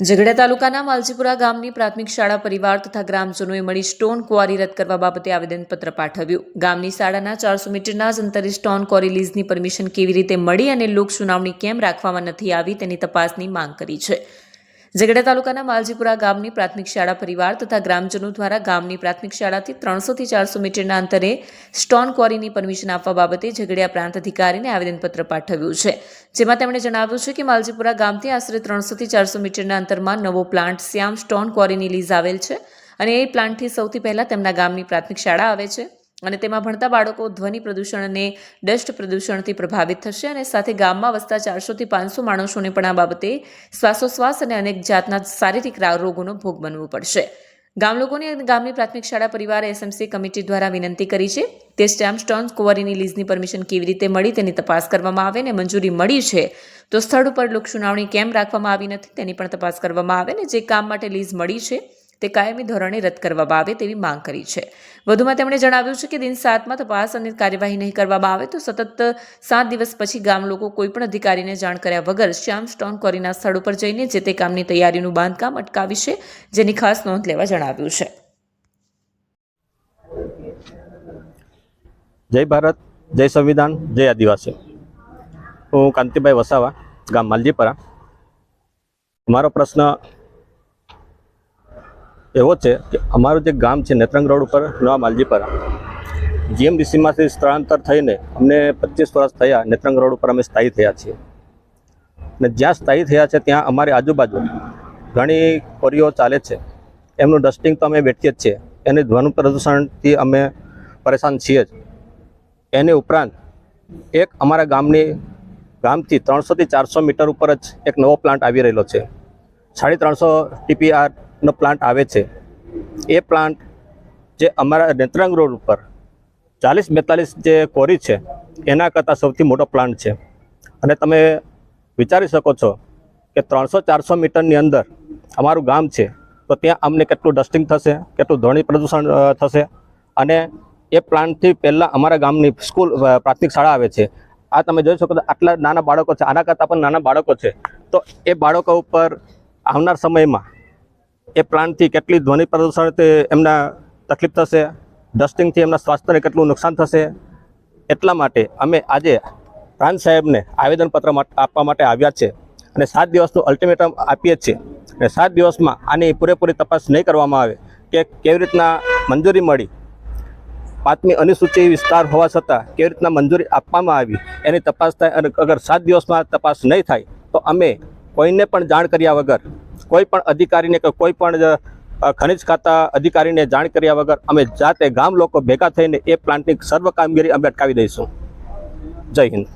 ઝઘડા તાલુકાના માલજીપુરા ગામની પ્રાથમિક શાળા પરિવાર તથા ગ્રામજનોએ મળી સ્ટોન ક્વારી રદ કરવા બાબતે આવેદનપત્ર પાઠવ્યું. ગામની શાળાના ચારસો મીટરના જ અંતરે સ્ટોન ક્વારી લીઝની પરમિશન કેવી રીતે મળી અને લોક સુનાવણી કેમ રાખવામાં નથી આવી તેની તપાસની માંગ કરી છે. ઝઘડા તાલુકાના માલજીપુરા ગામની પ્રાથમિક શાળા પરિવાર તથા ગ્રામજનો દ્વારા ગામની પ્રાથમિક શાળાથી ત્રણસોથી ચારસો મીટરના અંતરે સ્ટોન ક્વોરીની પરમિશન આપવા બાબતે ઝઘડિયા પ્રાંત અધિકારીને આવેદનપત્ર પાઠવ્યું છે, જેમાં તેમણે જણાવ્યું છે કે માલજીપુરા ગામથી આશરે ત્રણસોથી ચારસો મીટરના અંતરમાં નવો પ્લાન્ટ શ્યામ સ્ટોન ક્વોરીની લીઝ આવેલ છે અને એ પ્લાન્ટથી સૌથી પહેલાં તેમના ગામની પ્રાથમિક શાળા આવે છે. અને તેમાં ભણતા બાળકો ધ્વનિ પ્રદૂષણ અને ડસ્ટ પ્રદૂષણથી પ્રભાવિત થશે અને સાથે ગામમાં વસતા ચારસોથી પાંચસો માણસોને પણ આ બાબતે શ્વાસોશ્વાસ અને અનેક જાતના શારીરિક રોગોનો ભોગ બનવું પડશે. ગામ લોકોને ગામની પ્રાથમિક શાળા પરિવારે એસએમસી કમિટી દ્વારા વિનંતી કરી છે. તે સ્ટેમ્પ સ્ટોન કુંવરીની લીઝની પરમિશન કેવી રીતે મળી તેની તપાસ કરવામાં આવે અને મંજૂરી મળી છે તો સ્થળ ઉપર લોક સુનાવણી કેમ રાખવામાં આવી નથી તેની પણ તપાસ કરવામાં આવે ને જે કામ માટે લીઝ મળી છે તે કાયમી ધોરણે રદ કરવામાં આવે તેવી માંગ કરી છે. વધુમાં તેમણે જણાવ્યું છે કે દિન સાતમાં તપાસ અને કાર્યવાહી નહીં કરવામાં આવે તો સતત સાત દિવસ પછી ગામ લોકો કોઈપણ અધિકારીને જાણ કર્યા વગર શ્યામ સ્ટોન કોરીના સ્થળ ઉપર જઈને જે તે કામની તૈયારીનું બાંધકામ અટકાવીશે જેની ખાસ નોંધ લેવા જણાવ્યું છે. જય ભારત, જય સંવિધાન, જય આદિવાસી. હું કાંતિભાઈ વસાવા, ગામ માલજીપરા. મારો પ્રશ્ન એવો છે કે અમારું જે ગામ છે નેત્રંગ રોડ ઉપર, નવા માલજીપરા જીએમડીસીમાંથી સ્થળાંતર થઈને અમને પચીસ વર્ષ થયા નેત્રંગ રોડ ઉપર અમે સ્થાયી થયા છીએ. અને જ્યાં સ્થાયી થયા છે ત્યાં અમારી આજુબાજુ ઘણી કોરીઓ ચાલે છે. એમનું ડસ્ટિંગ તો અમે વેઠીએ જ છીએ. એને ધ્વનિ પ્રદૂષણથી અમે પરેશાન છીએ જ. એની ઉપરાંત એક અમારા ગામની, ગામથી ત્રણસોથી ચારસો મીટર ઉપર જ એક નવો પ્લાન્ટ આવી રહેલો છે. સાડી ત્રણસો ટીપીઆરનો પ્લાન્ટ આવે છે. એ પ્લાન્ટ જે અમારા નેત્રાંગ રોડ ઉપર ચાલીસ બેતાલીસ જે કોરી છે, એના કરતાં સૌથી મોટો પ્લાન્ટ છે. અને તમે વિચારી શકો છો કે ત્રણસો ચારસો મીટરની અંદર અમારું ગામ છે, તો ત્યાં અમને કેટલું ડસ્ટિંગ થશે, કેટલું ધ્વનિ પ્રદૂષણ થશે. અને એ પ્લાન્ટથી પહેલાં અમારા ગામની સ્કૂલ પ્રાથમિક શાળા આવે છે. આ તમે જોઈ શકો છો, આટલા નાના બાળકો છે. આના કરતાં પણ નાના બાળકો છે. તો એ બાળકો ઉપર આવનાર સમયમાં એ પ્લાન્ટથી કેટલી ધ્વનિ તે એમના તકલીફ થશે? ડસ્ટિંગથી એમના સ્વાસ્થ્યને કેટલું નુકસાન થશે? એટલા માટે અમે આજે પ્રાંત સાહેબને આવેદનપત્ર આપવા માટે આવ્યા છે અને સાત દિવસનું અલ્ટિમેટમ આપીએ છીએ. અને સાત દિવસમાં આની પૂરેપૂરી તપાસ નહીં કરવામાં આવે કે કેવી રીતના મંજૂરી મળી. પાંચમી અનુસૂચિ વિસ્તાર હોવા છતાં કેવી રીતના મંજૂરી આપવામાં આવી એની તપાસ થાય અને અગર સાત દિવસમાં તપાસ નહીં થાય તો અમે કોઈને પણ જાણ કર્યા વગર, કોઈ પણ અધિકારીને કે કોઈ પણ ખનિજ ખાતા અધિકારીને જાણ કર્યા વગર અમે જાતે ગામ લોકો ભેગા થઈને એ પ્લાન્ટની સર્વ કામગીરી અમે અટકાવી દઈશું. જય હિન્દ.